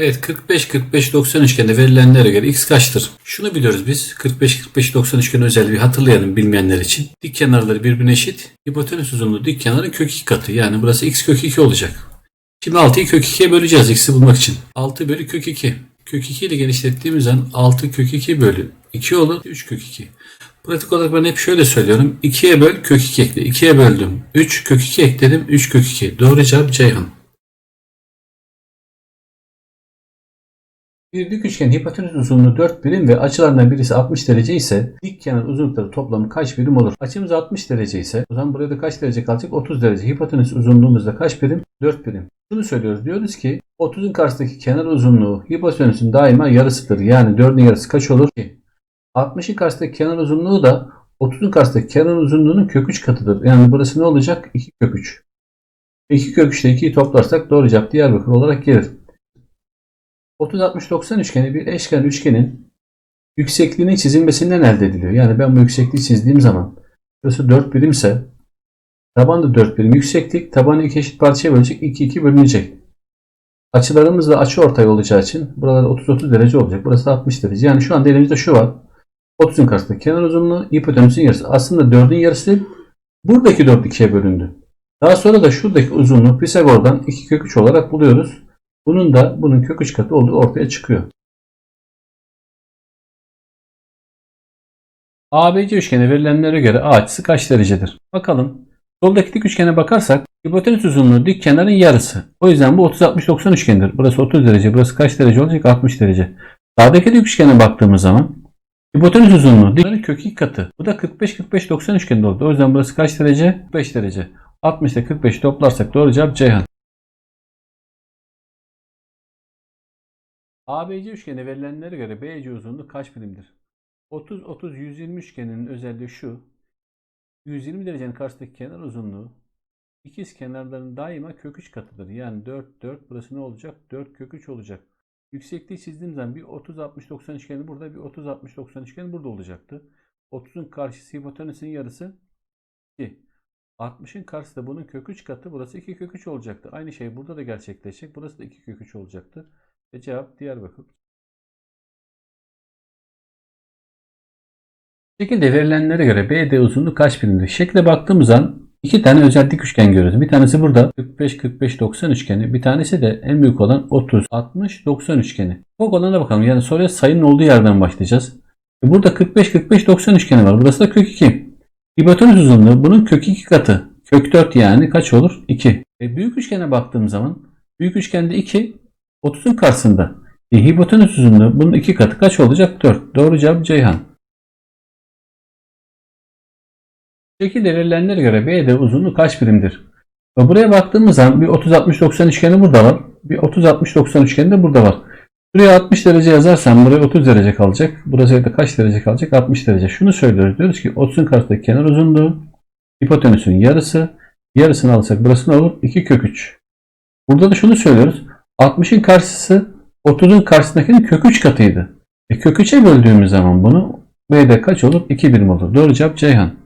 Evet 45 45 90 üçgende verilenlere göre x kaçtır? Şunu biliyoruz biz. 45 45 90 üçgen özelliği hatırlayalım bilmeyenler için. Dik kenarları birbirine eşit. Hipotenüs uzunluğu dik kenarın kök 2 katı. Yani burası x kök 2 olacak. Şimdi 6'yı kök 2'ye böleceğiz x'i bulmak için. 6 bölü kök 2. Kök 2 ile genişlettiğimiz an 6 kök 2 bölü 2 olur. 3 kök 2. Pratik olarak ben hep şöyle söylüyorum. 2'ye böl kök 2 ekle. 2'ye böldüm. 3 kök 2 ekledim. 3 kök 2. Doğru cevap Ceyhan. Bir dik üçgen hipotenüs uzunluğu 4 birim ve açılarından birisi 60 derece ise dik kenar uzunlukları toplamı kaç birim olur? Açımız 60 derece ise o zaman buraya da kaç derece kalacak? 30 derece. Hipotenüs uzunluğumuz da kaç birim? 4 birim. Şunu söylüyoruz. Diyoruz ki 30'un karşısındaki kenar uzunluğu hipotenüsün daima yarısıdır. Yani 4'ün yarısı kaç olur ki? 60'ın karşısındaki kenar uzunluğu da 30'un karşısındaki kenar uzunluğunun kök 3 katıdır. Yani burası ne olacak? 2 kök 3. 2 kök 3 ile 2'yi toplarsak doğru cevap Diyarbakır olarak gelir. 30-60-90 üçgeni bir eşkenar üçgenin yüksekliğinin çizilmesinden elde ediliyor. Yani ben bu yüksekliği çizdiğim zaman burası 4 birimse taban da 4 birim yükseklik tabanı iki eşit parçaya bölecek 2 2 bölünecek. Açılarımız da açı ortay olacağı için buralar 30-30 derece olacak. Burası da 60 derece. Yani şu anda elimizde şu var. 30'un karşısında kenar uzunluğu hipotenüsün yarısı. Aslında 4'ün yarısı. Buradaki 4 ikiye bölündü. Daha sonra da şuradaki uzunluğu Pisagor'dan 2 kök 3 olarak buluyoruz. Bunun da bunun kök 3 katı olduğu ortaya çıkıyor. ABC üçgene verilenlere göre A açısı kaç derecedir? Bakalım. Soldaki dik üçgene bakarsak hipotenüs uzunluğu dik kenarın yarısı. O yüzden bu 30-60-90 üçgenidir. Burası 30 derece. Burası kaç derece olacak? 60 derece. Sağdaki dik üçgene baktığımız zaman hipotenüs uzunluğu dik kök 2 katı. Bu da 45-45-90 üçgeninde oldu. O yüzden burası kaç derece? 45 derece. 60 ile 45 toplarsak doğru cevap Ceyhan. ABC üçgene verilenlere göre BC uzunluğu kaç birimdir? 30 30 120 üçgeninin özelliği şu. 120 derecenin karşısındaki kenar uzunluğu ikiz kenarların daima kök 3 katıdır. Yani 4 4 burası ne olacak? 4 kök 3 olacak. Yüksekliği çizdiğim zaman bir 30 60 90 üçgeni burada bir 30 60 90 üçgeni burada olacaktı. 30'un karşısı hipotenüsün yarısı 2. 60'ın karşısı da bunun kök 3 katı. Burası 2 kök 3 olacaktı. Aynı şey burada da gerçekleşecek. Burası da 2 kök 3 olacaktı. Ve cevap Diyarbakır. Şekilde verilenlere göre BD uzunluğu kaç birimdir? Şekle baktığımız an iki tane özel dik üçgen görüyoruz. Bir tanesi burada 45 45 90 üçgeni. Bir tanesi de en büyük olan 30 60 90 üçgeni. Ufak olana bakalım. Yani soruya sayının olduğu yerden başlayacağız. E Burada 45 45 90 üçgeni var. Burası da kök 2. Hipotenüs uzunluğu bunun kök 2 katı. Kök 4 yani kaç olur? 2. E büyük üçgene baktığım zaman büyük üçgende 2 30'un karşısında. E, hipotenüs uzunluğu bunun 2 katı kaç olacak? 4. Doğru cevap Ceyhan. Şekilde verilenlere göre BD uzunluğu kaç birimdir? Ve buraya baktığımız zaman bir 30-60-90 üçgeni burada var. Bir 30-60-90 üçgeni de burada var. Buraya 60 derece yazarsam buraya 30 derece kalacak. Burası da kaç derece kalacak? 60 derece. Şunu söylüyoruz. Diyoruz ki 30'un karşısındaki kenar uzunluğu hipotenüsün yarısı. Yarısını alırsak burası ne olur? 2 kök 3. Burada da şunu söylüyoruz. 60'ın karşısı 30'un karşısındakinin kök 3 katıydı. E kök 3'e böldüğümüz zaman bunu B'de kaç olur? 2 birim olur. Doğru cevap Ceyhan.